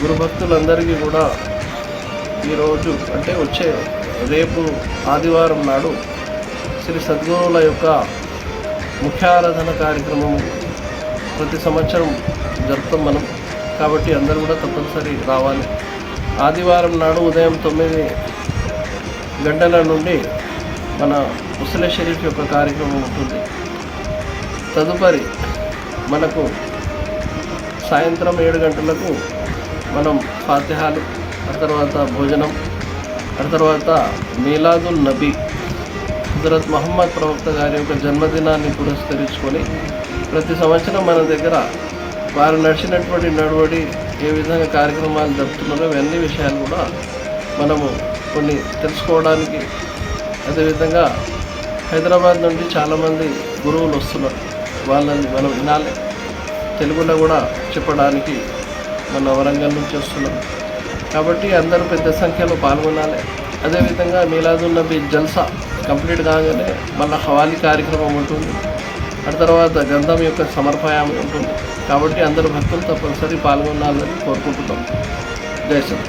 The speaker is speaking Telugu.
గురు భక్తులందరికీ కూడా ఈరోజు అంటే వచ్చే రేపు ఆదివారం నాడు శ్రీ సద్గురువుల యొక్క ముఖ్యారాధన కార్యక్రమం ప్రతి సంవత్సరం జరుపుతాం మనం. కాబట్టి అందరూ కూడా తప్పనిసరి రావాలి. ఆదివారం నాడు ఉదయం తొమ్మిది గంటల నుండి మన ముసలి షరీఫ్ యొక్క కార్యక్రమం ఉంటుంది. తదుపరి మనకు సాయంత్రం ఏడు గంటలకు మనం ఫాతిహాలు ఆ తర్వాత భోజనం ఆ తర్వాత మీలాదుల్ నబీ హజరత్ మహమ్మద్ ప్రవక్త గారి యొక్క జన్మదినాన్ని పురస్కరించుకొని ప్రతి సంవత్సరం మన దగ్గర వారు నడిచినటువంటి నడవడి ఏ విధంగా కార్యక్రమాలు జరుపుతున్నారో ఇవన్నీ విషయాలు కూడా మనము కొన్ని తెలుసుకోవడానికి అదేవిధంగా హైదరాబాద్ నుండి చాలామంది గురువులు వస్తున్నారు. వాళ్ళని మనం వినాలి. తెలుగులో కూడా చెప్పడానికి మన వరంగల్ నుంచి వస్తున్నాం. కాబట్టి అందరూ పెద్ద సంఖ్యలో పాల్గొనాలి. అదేవిధంగా మీలాదున్నబి జల్సా కంప్లీట్ కాగానే మళ్ళీ హవాలి కార్యక్రమం ఉంటుంది. ఆ తర్వాత గంధం యొక్క సమర్పయామి ఉంటుంది. కాబట్టి అందరూ భక్తులు తప్పనిసరి పాల్గొనాలని కోరుకుంటున్నాం. జై